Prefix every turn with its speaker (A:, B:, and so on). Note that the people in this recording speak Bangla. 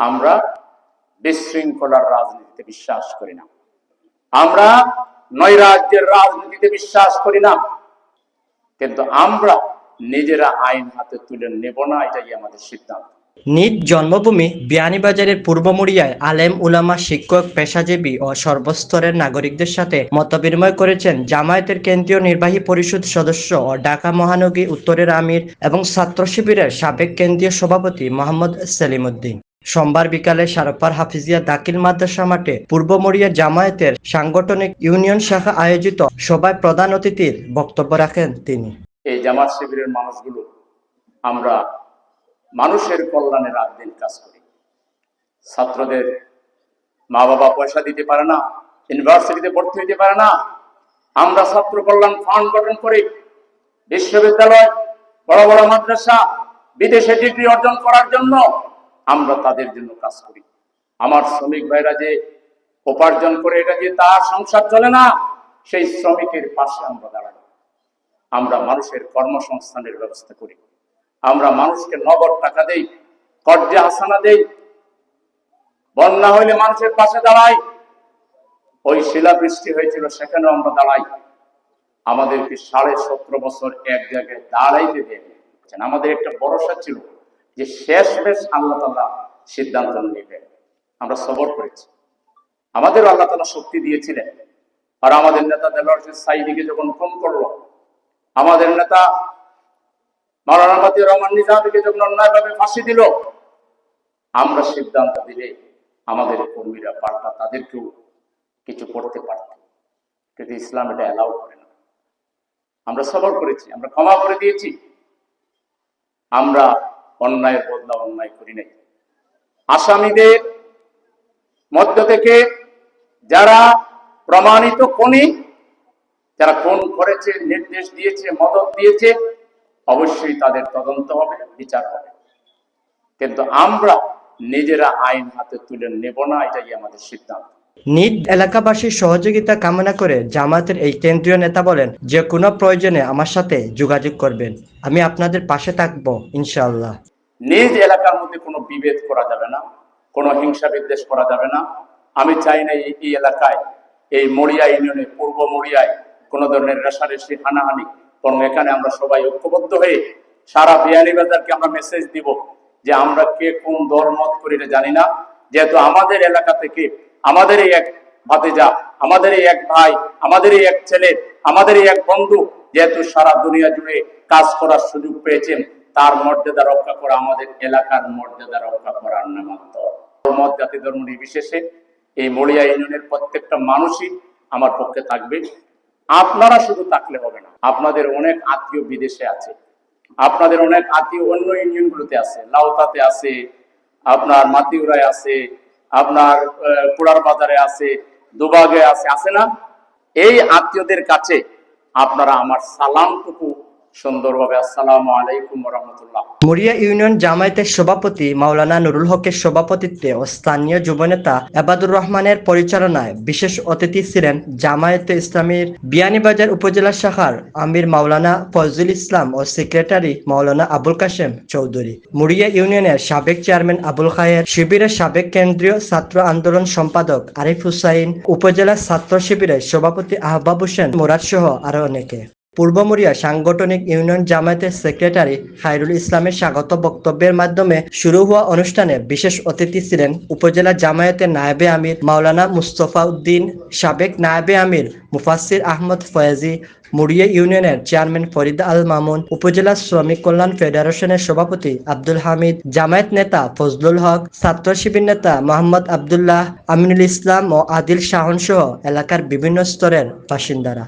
A: আমরা বিশৃঙ্খলার রাজনীতিতে বিশ্বাস করি না। আমরা নৈরাজ্যের রাজনীতিতে বিশ্বাস করি না। কিন্তু আমরা নিজেরা আইন হাতে তুলে নেব না, এটাই আমাদের সিদ্ধান্ত।
B: নিজ জন্মভূমি বিয়ানীবাজারের পূর্ব মুড়িয়ায় আলেম উলামা শিক্ষক, পেশাজীবী ও সর্বস্তরের নাগরিকদের সাথে মতবিনিময় করেছেন জামায়াতের কেন্দ্রীয় নির্বাহী পরিষদ সদস্য ও ঢাকা মহানগরী উত্তরের আমির এবং ছাত্র শিবিরের সাবেক কেন্দ্রীয় সভাপতি মোহাম্মদ সেলিমউদ্দিন সোমবার বিকালে সারপার হাফিজিয়া দাখিল মাদ্রাসা মাঠে পূর্ব মরিয়া জামায়াতের সাংগঠনিক ইউনিয়ন শাখা আয়োজিত সভায় প্রধান অতিথির বক্তব্য রাখেন তিনি।
A: এই জামাত শিবিরের মানুষগুলো, আমরা মানুষের কল্যাণে রাত দিন কাজ করি। ছাত্রদের মা বাবা পয়সা দিতে পারে না, ইউনিভার্সিটিতে ভর্তি হইতে পারে না। আমরা ছাত্র কল্যাণ ফান্ড গঠন করি। বিশ্ববিদ্যালয়, বড় বড় মাদ্রাসা, বিদেশে ডিগ্রি অর্জন করার জন্য আমরা তাদের জন্য কাজ করি। আমার শ্রমিক ভাইরা যে উপার্জন করে, এটা যে তার সংসার চলে না, সেই শ্রমিকের পাশে আমরা দাঁড়াই। আমরা মানুষের কর্মসংস্থানের ব্যবস্থা করি। আমরা মানুষকে নগদ টাকা দেই, কর্জে হাসানা দেই, বন্যা হইলে মানুষের পাশে দাঁড়াই। ওই শিলাবৃষ্টি হয়েছিল, সেখানেও আমরা দাঁড়াই। আমাদেরকে সাড়ে সতেরো বছর এক জায়গায় দাঁড়াইতে দেয় আমাদের একটা ভরসা ছিল। যে শেষ বেশ আল্লাহ তাল্লাহ সিদ্ধান্ত নেবে। আমরা সবর করেছি। আমাদের আল্লাহ তালা শক্তি দিয়েছিলেন। আর আমাদের নেতা দেলোয়ার সাইদিকে যখন ফোন করল, আমাদের নেতা মাওলানা রহমান নিজামীকে যখন অন্যায়ভাবে ফাঁসি দিল, আমরা সিদ্ধান্ত দিলে আমাদের কর্মীরা পাল্টা তাদেরকেও কিছু করতে পারত। কিন্তু ইসলাম এটা অ্যালাউ করে না। আমরা সবর করেছি, আমরা ক্ষমা করে দিয়েছি। আমরা অন্যায়ের বদলা অন্যায় করি নাই। আসামিদের মধ্য থেকে যারা প্রমাণিত খনি, যারা খুন করেছে, নির্দেশ দিয়েছে মদত দিয়েছে, অবশ্যই তাদের তদন্ত হবে, বিচার হবে। কিন্তু আমরা নিজেরা আইন হাতে তুলে নেব না, এটাই আমাদের সিদ্ধান্ত।
B: নিজ এলাকাবাসীর সহযোগিতা কামনা করে জামায়াতের এই কেন্দ্রীয় নেতা বলেন, যে কোনো প্রয়োজনে আমার সাথে যোগাযোগ করবেন। আমি আপনাদের পাশে থাকব, ইনশাআল্লাহ।
A: নিজ এলাকার মধ্যে কোনো বিভেদ করা যাবে না, কোনো হিংসা বিদ্বেষ করা যাবে না। আমি চাই না এই এলাকায়, এই মরিয়া ইউনিয়নে, পূর্ব মরিয়ায় কোনো ধরনের রেশারেশি হানাহানি, বরং এখানে আমরা সবাই ঐক্যবদ্ধ হয়ে সারা বিয়ানীবাজারকে আমরা মেসেজ দিব যে আমরা কে কোন দল, মত করি এটা জানি না। যেহেতু আমাদের এলাকা থেকে আমাদের এই এক ভাতিজা, আমাদের এক ভাই, আমাদের এক ছেলে, আমাদের এক বন্ধু, যেহেতু সারা দুনিয়া জুড়ে কাজ করার সুযোগ পেয়েছেন তার মর্যাদা রক্ষা করা, আমাদের এলাকার মর্যাদা রক্ষা করার নামান্ত মত জাতি ধর্ম নির্বিশেষে এই মরিয়া ইউনিয়নের প্রত্যেকটা মানুষই আমার পক্ষে থাকবে। আপনারা শুধু থাকলে হবে না, আপনাদের অনেক আত্মীয় বিদেশে আছে, আপনাদের অনেক আত্মীয় অন্য ইউনিয়নগুলোতে আছে, লাউতাতে আছে, আপনার মাতিউরায় আছে, আপনার পুরার বাজারে আছে, দুবাগে আছে আছে না? এই আত্মীয়দের কাছে আপনারা আমার সালামটুকু সুন্দরভাবে
B: ইউনিয়ন জামায়াতের সভাপতি মাওলানা নুরুল হকের সভাপতিত্বে ও স্থানীয় যুবনেতা এবাদুর রহমানের পরিচালনায় বিশেষ অতিথি ছিলেন জামায়াতে ইসলামীর বিয়ানীবাজার উপজেলা শাখার আমির মাওলানা ফজলুল ইসলাম ও সেক্রেটারি মাওলানা আবুল কাশেম চৌধুরী। মুরিয়া ইউনিয়নের সাবেক চেয়ারম্যান আবুল খায়ের শিবিরের সাবেক কেন্দ্রীয় ছাত্র আন্দোলন সম্পাদক আরিফ হুসাইন, উপজেলা ছাত্র শিবিরের সভাপতি আহবাব হোসেন মুরাদ সহ আরও অনেকে। পূর্বমুরিয়া সাংগঠনিক ইউনিয়ন জামায়াতের সেক্রেটারি খায়রুল ইসলামের স্বাগত বক্তব্যের মাধ্যমে শুরু হওয়া অনুষ্ঠানে বিশেষ অতিথি ছিলেন উপজেলা জামায়াতের নায়েবে আমির মাওলানা মুস্তফা উদ্দিন, সাবেক নায়েবে আমির মুফাসির আহমদ ফয়াজি, মুড়িয়া ইউনিয়নের চেয়ারম্যান ফরিদ আল মামুন, উপজেলা শ্রমিক কল্যাণ ফেডারেশনের সভাপতি আব্দুল হামিদ, জামায়াত নেতা ফজলুল হক, ছাত্র শিবির নেতা মোহাম্মদ আবদুল্লাহ, আমিনুল ইসলাম ও আদিল শাহন সহ এলাকার বিভিন্ন স্তরের বাসিন্দারা।